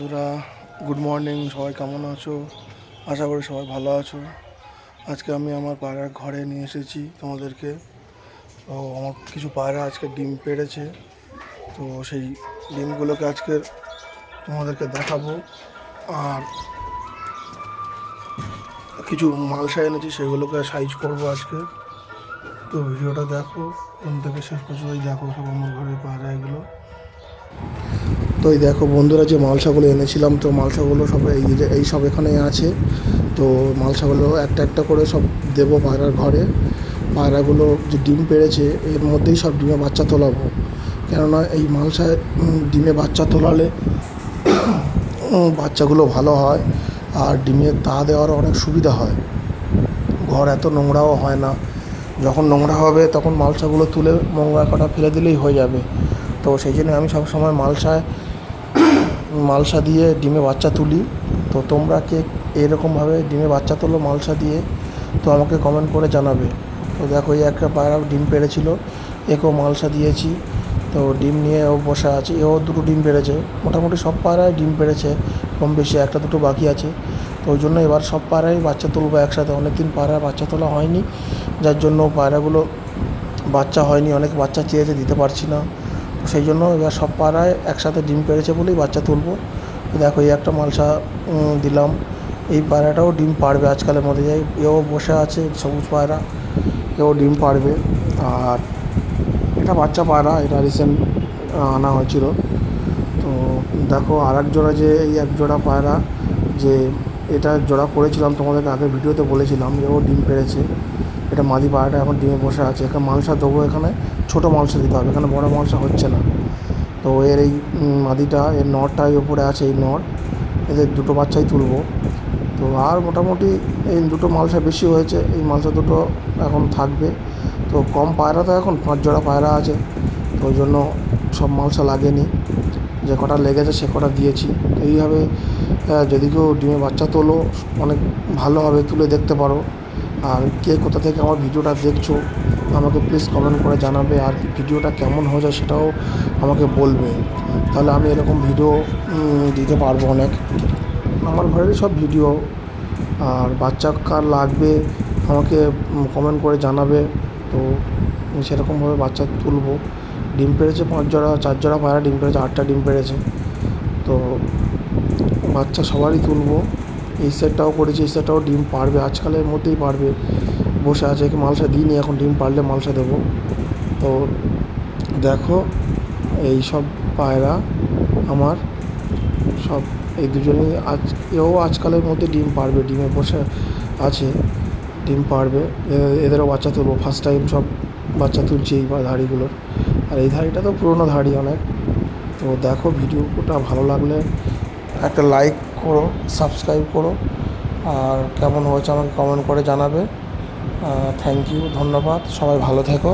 বন্ধুরা good morning সবাই কেমন আছো? আশা করি সবাই ভালো আছো। আজকে আমি আমার পায়রার ঘরে নিয়ে এসেছি তোমাদেরকে। তো আমার কিছু পায়রা আজকে ডিম পেড়েছে। তো সেই ডিমগুলোকে আজকে তোমাদেরকে দেখাবো। আর কিছু মালসা এনেছি, সেগুলোকে সাইজ করব আজকে। তো ভিডিওটা দেখো কোন থেকে শেষ পর্যন্ত দেখো সব আমার ঘরের পায়রা এগুলো তো এই দেখো বন্ধুরা যে মালসাগুলো এনেছিলাম, তো মালসাগুলো সব এই যে- এই সব এখানে আছে। তো মালসাগুলো একটা একটা করে সব দেবো পায়রার ঘরে। পায়রাগুলো যে ডিম পেড়েছে, এর মধ্যেই সব ডিমে বাচ্চা তোলাবো। কেননা এই মালসায় ডিমে বাচ্চা তোলালে বাচ্চাগুলো ভালো হয় আর ডিমে তা দেওয়ার অনেক সুবিধা হয়। ঘর এত নোংরাও হয় না। যখন নোংরা হবে তখন মালসাগুলো তুলে নোংরা কটা ফেলে দিলেই হয়ে যাবে। তো সেই জন্য আমি সবসময় মালসায় মালসা দিয়ে ডিমে বাচ্চা তুলি। তো তোমরা কে এরকমভাবে ডিমে বাচ্চা তোলো মালসা দিয়ে, তো আমাকে কমেন্ট করে জানাবে। তো দেখো, এই একটা পায়রা ডিম পেড়েছিল, একেও মালসা দিয়েছি। তো ডিম নিয়ে ও বসে আছে, এও দুটো ডিম পেড়েছে। মোটামুটি সব পায়রায় ডিম পেড়েছে, কম বেশি একটা দুটো বাকি আছে। তো ওই জন্য এবার সব পায়রাই বাচ্চা তুলবো একসাথে। অনেক দিন পায়রার বাচ্চা তোলা হয়নি, যার জন্য পায়রাগুলো বাচ্চা হয়নি, অনেক বাচ্চা চেয়েছে, দিতে পারছি না। সেই জন্য এবার সব পাড়ায় একসাথে ডিম পেড়েছে বলেই বাচ্চা তুলবো। দেখো, এই একটা মালসা দিলাম। এই পায়রাটাও ডিম পারবে আজকালের মধ্যে। যাই, এও বসে আছে সবুজ পায়রা এও ডিম পারবে আর এটা বাচ্চা পায়রা এটা রিসেন্ট আনা হয়েছিল। তো দেখো আর এক জোড়া যে, এই এক জোড়া পায়রা যে, এটা জোড়া করেছিলাম তোমাদেরকে আগে ভিডিওতে বলেছিলাম এও ডিম পেড়েছে। এটা মাদি পায়রাটা এখন ডিমে বসে আছে। এখানে মালসা দেবো এখানে, ছোটো মালসা দিতে হবে। এখানে বড় মালসা হচ্ছে না। তো এর এই মাদিটা, এর নটটাই ওপরে আছে, এই নট। এদের দুটো বাচ্চাই তুলবো। তো আর মোটামুটি এই দুটো মালসা বেশি হয়েছে। এই মালসা দুটো এখন থাকবে। তো কম পায়রা তো এখন, পাঁচ জোড়া পায়রা আছে। তো ওই জন্য সব মালসা লাগেনি। যে কটা লেগেছে সে কটা দিয়েছি। এইভাবে যদি কেউ ডিমে বাচ্চা তোলো, অনেক ভালোভাবে তুলে দেখতে পারো। আর কে কোথা থেকে আমার ভিডিওটা দেখছ, আমাকে প্লিজ কমেন্ট করে জানাবে আর ভিডিওটা কেমন হয়েছে সেটাও আমাকে বলবে। তাহলে আমি এরকম ভিডিও দিতে পারব অনেক। আমার ঘরেরই সব ভিডিও। আর বাচ্চা কার লাগবে আমাকে কমেন্ট করে জানাবে। তো সেরকমভাবে বাচ্চা তুলবো। ডিম পেড়েছে পাঁচ জোড়া, চার জোড়া পায়রা, ডিম পেড়েছে, আটটা ডিম পেড়েছে। তো বাচ্চা সবারই তুলবো। এই সেটটাও করেছি, এই সেটটাও ডিম পারবে, আজকালের মধ্যেই পারবে। বসে আছে কি মালসা দিইনি, এখন ডিম পারলে মালসা দেবো। তো দেখো, এই সব পায়রা আমার, সব এই দুজনেই আজ, এও আজকালের মধ্যে ডিম পারবে, ডিমে বসে আছে, ডিম পারবে। এদেরও বাচ্চা তুলবো ফার্স্ট টাইম সব বাচ্চা তুলছি এই ধাড়িগুলোর আর এই ধাড়িটা তো পুরোনো ধাড়ি অনেক। তো দেখো ভিডিওটা ভালো লাগলে একটা লাইক করো সাবস্ক্রাইব করো। আর কেমন হয়েছে আমাকে কমেন্ট করে জানাবে। থ্যাংক ইউ ধন্যবাদ। সবাই ভালো থেকো।